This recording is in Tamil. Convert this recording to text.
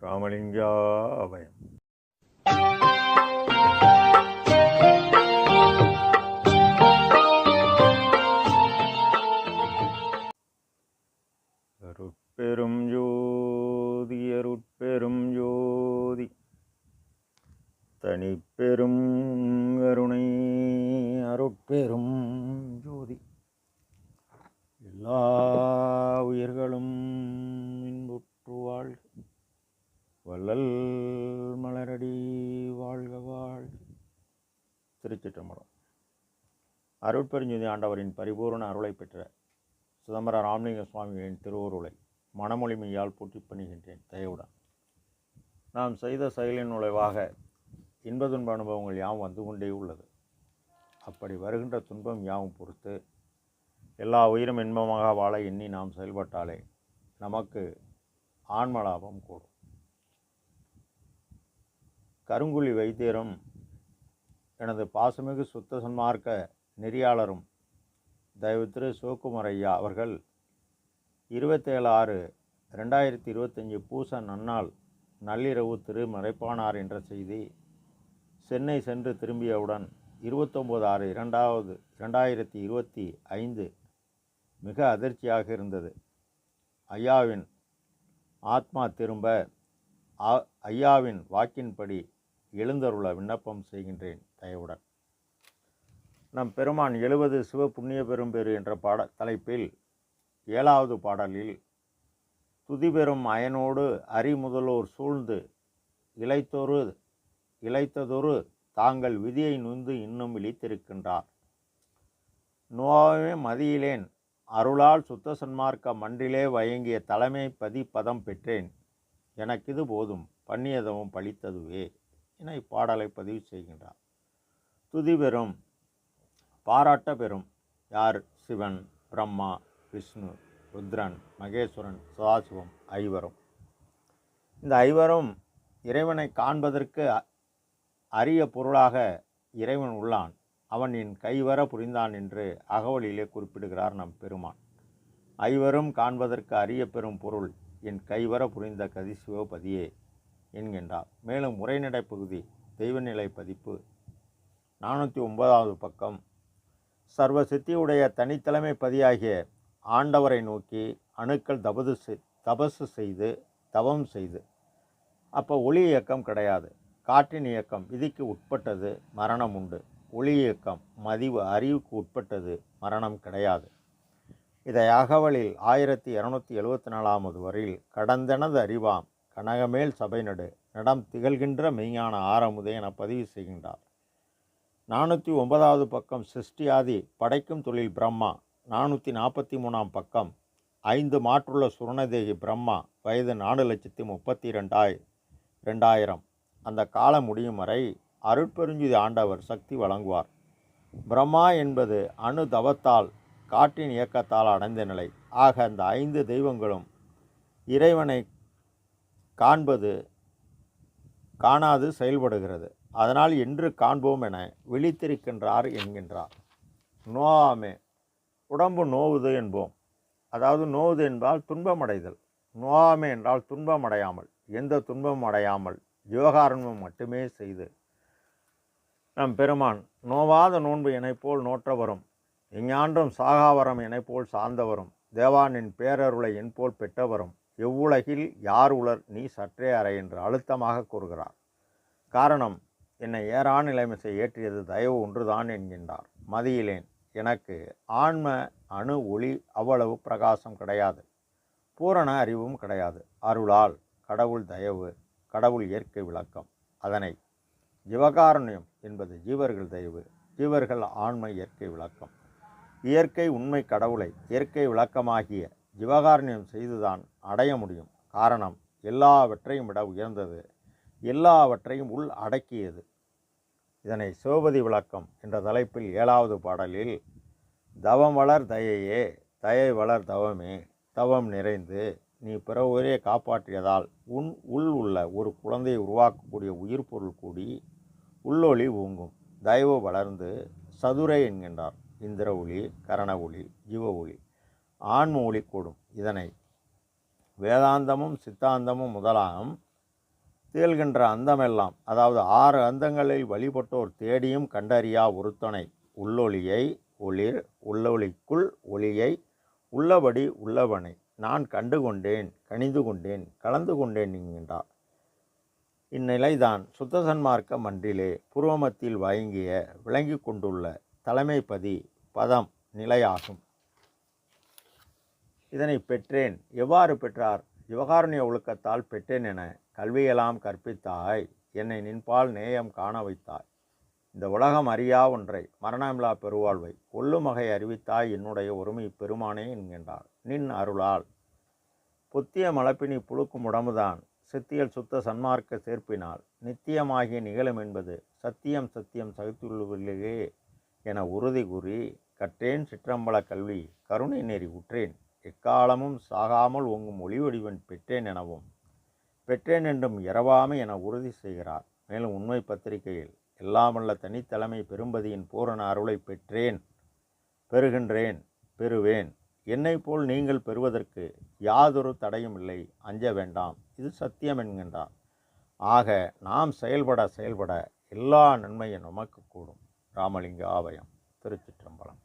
ராமலிங்காபயம். அருட்பெரும் திருச்சிற்றம்பலம். அருட்பெருஞ்சுதி ஆண்டவரின் பரிபூரண அருளை பெற்ற சிதம்பர ராமலிங்க சுவாமிகளின் திருவுருளை மனமொழிமையால் போற்றி பண்ணுகின்றேன். தயவுடன். நாம் செய்த செயலின் நுழைவாக இன்ப துன்ப அனுபவங்கள் யாவும் வந்து கொண்டே உள்ளது. அப்படி வருகின்ற துன்பம் யாவும் பொறுத்து எல்லா உயிரும் இன்பமாக வாழ எண்ணி நாம் செயல்பட்டாலே நமக்கு ஆன்ம லாபம் கூடும். கருங்குழி வைத்தியரும் எனது பாசமிகு சுத்த சன்மார்க்க நெறியாளரும் தயவு திரு சிவகுமார் ஐயா அவர்கள் இருபத்தேழு ஆறு ரெண்டாயிரத்தி இருபத்தஞ்சி பூச நன்னாள் நள்ளிரவு திரு மறைப்பானார் என்ற செய்தி சென்னை சென்று திரும்பியவுடன் இருபத்தொம்போது ஆறு இரண்டாவது இரண்டாயிரத்தி இருபத்தி ஐந்து மிக அதிர்ச்சியாக இருந்தது. ஐயாவின் ஆத்மா திரும்ப ஐயாவின் வாக்கின்படி எழுந்தருள விண்ணப்பம் செய்கின்றேன். தயவுடன். நம் பெருமான் எழுபது சிவ புண்ணிய பெரும்பேறு என்ற பாட தலைப்பில் ஏழாவது பாடலில் துதிபெறும் அயனோடு அறிமுதலோர் சூழ்ந்து இழைத்தொரு இழைத்ததொரு தாங்கள் விதியை நுந்து இன்னும் இழித்திருக்கின்றார். நோவே மதியிலேன் அருளால் சுத்த சன்மார்க்க மன்றிலே வயங்கிய தலைமை பதி பதம் பெற்றேன். இது போதும் பண்ணியதவும் பழித்ததுவே என இப்பாடலை பதிவு செய்கின்றார். துதி பெறும். பாராட்ட பெறும். யார்? சிவன் பிரம்மா விஷ்ணு ருத்ரன் மகேஸ்வரன் சதாசிவம் ஐவரும். இந்த ஐவரும் இறைவனை காண்பதற்கு அ- அரிய பொருளாக இறைவன் உள்ளான். அவன் என் கைவர புரிந்தான் என்று அகவலிலே குறிப்பிடுகிறார் நம் பெருமான். ஐவரும் காண்பதற்கு அரிய பெரும் பொருள் என் கைவர புரிந்த கதிசிவோ பதியே என்கின்றார். மேலும் உரைநடை பகுதி தெய்வநிலை பதிப்பு நானூற்றி ஒன்பதாவது பக்கம். சர்வ சித்தியுடைய தனித்தலைமை பதியாகிய ஆண்டவரை நோக்கி அணுக்கள் தபது தபசு செய்து தவம் செய்து. அப்போ ஒளி இயக்கம் கிடையாது. காற்றின் இயக்கம் விதிக்கு உட்பட்டது மரணம் உண்டு. ஒளி இயக்கம் மதிவு அறிவுக்கு உட்பட்டது மரணம் கிடையாது. இதை அகவலில் ஆயிரத்தி இரநூத்தி எழுவத்தி நாலாவது வரையில் கடந்தனது அறிவாம் கனகமேல் சபை நடு நடம் திகழ்கின்ற மெய்ஞான ஆரமுதே என பதிவு செய்கின்றார். நானூற்றி ஒன்பதாவது பக்கம் சிருஷ்டியாதி படைக்கும் தொழில் பிரம்மா. நானூற்றி நாற்பத்தி மூணாம் பக்கம் ஐந்து மாற்றுள்ள சுரணதேகி பிரம்மா வயது நாலு லட்சத்தி முப்பத்தி ரெண்டாய் ரெண்டாயிரம் அந்த காலம் முடியும் வரை அருட்பெருஞ்சுதி ஆண்டவர் சக்தி வழங்குவார். பிரம்மா என்பது அணு தவத்தால் காற்றின் இயக்கத்தால் அடைந்த நிலை. ஆக அந்த ஐந்து தெய்வங்களும் இறைவனை காண்பது காணாது செயல்படுகிறது. அதனால் என்று காண்போம் என விழித்திருக்கின்றார் என்கின்றார். நோவாமே. உடம்பு நோவுது என்போம். அதாவது நோவுது என்றால் துன்பமடைதல். நோவாமே என்றால் துன்பமடையாமல் எந்த துன்பமும் அடையாமல் ஜீவகாரணம் மட்டுமே செய்து நம் பெருமான் நோவாத நோன்பு எனைப்போல் நோற்றவரும் எஞ்ஞான்றும் சாகாவரம் எனைப்போல் சார்ந்தவரும் தேவானின் பேரருளை என்போல் பெற்றவரும் எவ்வுலகில் யார் உலர் நீ சற்றே அறை என்று அழுத்தமாக கூறுகிறார். காரணம் என்னை ஏறான நிலைமிசை ஏற்றியது தயவு ஒன்றுதான் என்கின்றார். மதியிலேன் எனக்கு ஆன்ம அணு ஒளி அவ்வளவு பிரகாசம் கிடையாது. பூரண அறிவும் கிடையாது. அருளால் கடவுள் தயவு கடவுள் இயற்கை விளக்கம். அதனை ஜிவகாரண்யம் என்பது ஜீவர்கள் தயவு ஜீவர்கள் ஆண்மை இயற்கை விளக்கம். இயற்கை உண்மை கடவுளை இயற்கை விளக்கமாகிய ஜீவகாருண்யம் செய்துதான் அடைய முடியும். காரணம் எல்லாவற்றையும் விட உயர்ந்தது எல்லாவற்றையும் உள் அடக்கியது. இதனை சிவபதி விளக்கம் என்ற தலைப்பில் ஏழாவது பாடலில் தவம் வளர் தயையே தயை வளர் தவமே தவம் நிறைந்து நீ பிற உயிரை காப்பாற்றியதால் உன் உள் உள்ள ஒரு குழந்தையை உருவாக்கக்கூடிய உயிர் பொருள் கூடி உள்ளொளி ஊங்கும். தயவு வளர்ந்து சதுரை என்கின்றார். இந்திர ஒளி கரண ஒளி ஜீவ ஒளி ஆன்ம ஒளி கூடும். இதனை வேதாந்தமும் சித்தாந்தமும் முதலாம் திகழ்கின்ற அந்தமெல்லாம் அதாவது ஆறு அந்தங்களில் வழிபட்டோர் தேடியும் கண்டறியா ஒருத்தனை உள்ளொளியை ஒளிர் உள்ளொளிக்குள் ஒளியை உள்ளபடி உள்ளவனை. நான் கண்டு கொண்டேன் கணிந்து கொண்டேன் கலந்து கொண்டேன் என்கின்றார். இந்நிலைதான் சுத்த சன்மார்க்க மன்றிலே புருவமத்தில் வழங்கிய விளங்கி கொண்டுள்ள தலைமைப்பதி பதம் நிலையாகும். இதனை பெற்றேன். எவ்வாறு பெற்றார்? யுவகாருண்ய ஒழுக்கத்தால் பெற்றேன் என கல்வியெல்லாம் கற்பித்தாய். என்னை நின்பால் நேயம் காண வைத்தாய். இந்த உலகம் அறியா ஒன்றை மரணமில்லா பெருவாழ்வை கொல்லுமகை அறிவித்தாய் என்னுடைய ஒருமை பெருமானே என்கின்றார். நின் அருளால். புத்திய மலப்பினி புழுக்கும் உடம்புதான். சித்தியல் சுத்த சன்மார்க்க சேர்ப்பினால் நித்தியமாகிய நிகழும் என்பது சத்தியம் சத்தியம் சகித்துள்ளவில்லையே என உறுதி கூறி கற்றேன் சிற்றம்பல கல்வி கருணை நெறி உற்றேன். எக்காலமும் சாகாமல் உங்கும் ஒளிவடிவன் பெற்றேன் எனவும் பெற்றேன் என்றும் இரவாமை என உறுதி செய்கிறார். மேலும் உண்மை பத்திரிகையில் எல்லாமல்ல தனித்தலைமை பெரும்பதியின் பூரண அருளை பெற்றேன் பெறுகின்றேன் பெறுவேன். என்னை போல் நீங்கள் பெறுவதற்கு யாதொரு தடையும் இல்லை அஞ்ச வேண்டாம். இது சத்தியம் என்கின்றார். ஆக நாம் செயல்பட செயல்பட எல்லா நன்மையும் நமக்கு கூடும். ராமலிங்க ஆவயம் திருச்சிற்றம்பலம்.